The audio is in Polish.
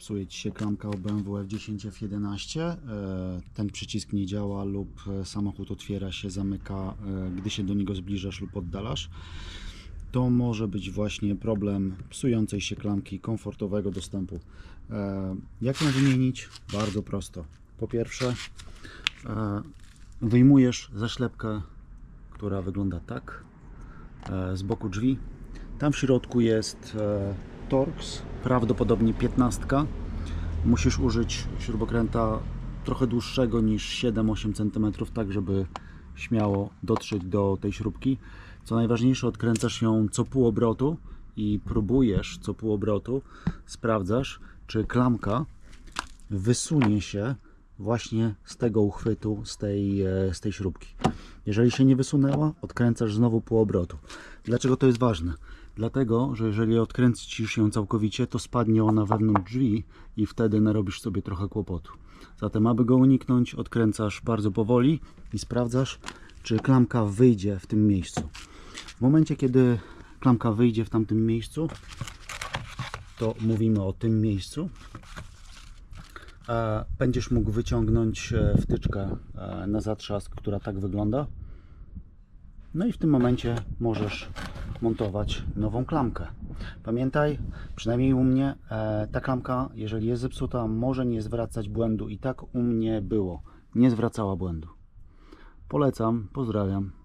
psuje Ci się klamka o BMW F10 F11, e, ten przycisk nie działa lub e, samochód otwiera się, zamyka, e, gdy się do niego zbliżasz lub oddalasz, to może być właśnie problem psującej się klamki komfortowego dostępu. E, Jak ją wymienić? Bardzo prosto. Po pierwsze, wyjmujesz zaślepkę, która wygląda tak, z boku drzwi. Tam w środku jest Torx, prawdopodobnie 15. Musisz użyć śrubokręta trochę dłuższego niż 7-8 cm, tak żeby śmiało dotrzeć do tej śrubki. Co najważniejsze, odkręcasz ją co pół obrotu i próbujesz co pół obrotu, sprawdzasz, czy klamka wysunie się właśnie z tego uchwytu, z tej, e, z tej śrubki. Jeżeli się nie wysunęła, odkręcasz znowu pół obrotu. Dlaczego to jest ważne? Dlatego, że jeżeli odkręcisz ją całkowicie, to spadnie ona wewnątrz drzwi i wtedy narobisz sobie trochę kłopotu. Zatem, aby go uniknąć, odkręcasz bardzo powoli i sprawdzasz, czy klamka wyjdzie w tym miejscu. W momencie, kiedy klamka wyjdzie w tamtym miejscu, to mówimy o tym miejscu, będziesz mógł wyciągnąć e, wtyczkę e, na zatrzask, która tak wygląda. No i w tym momencie możesz montować nową klamkę. Pamiętaj, przynajmniej u mnie, e, ta klamka, jeżeli jest zepsuta, może nie zwracać błędu. I tak u mnie było. Nie zwracała błędu. Polecam, pozdrawiam.